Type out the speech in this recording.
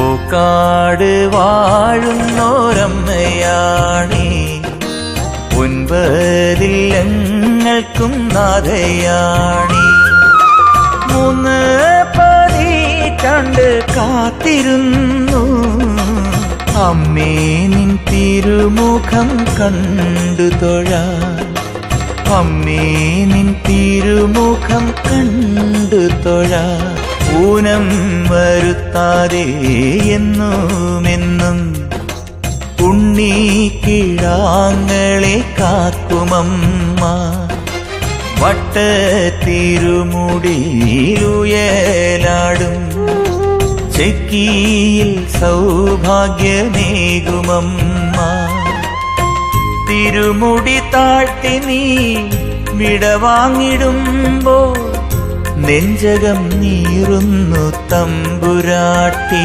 പൂക്കാട് വാഴുന്നോരമ്മയാണേ. ഒൻപതിൽ ഞങ്ങൾക്കും നാഥയാണി. മൂന്ന് പതിറ്റാണ്ട് കാത്തിരുന്നു. അമ്മേ നിൻ തിരുമുഖം കണ്ടു തൊഴാൻ അമ്മേ നിൻ തിരുമുഖം കണ്ടു തൊഴാൻ ഊനം വരുത്താതെ എന്നുമെന്നും ഉണ്ണിക്കിഴാങ്ങളെ കാക്കുമമ്മ വട്ടത്തിരുമുടിയിലുയലാടും ചെക്കിയിൽ സൗഭാഗ്യമേകുമമ്മ. തിരുമുടി താഴ്ത്തി നീ വിടവാങ്ങിടുമ്പോൾ നെഞ്ചകം നീറുന്നു തമ്പുരാട്ടി.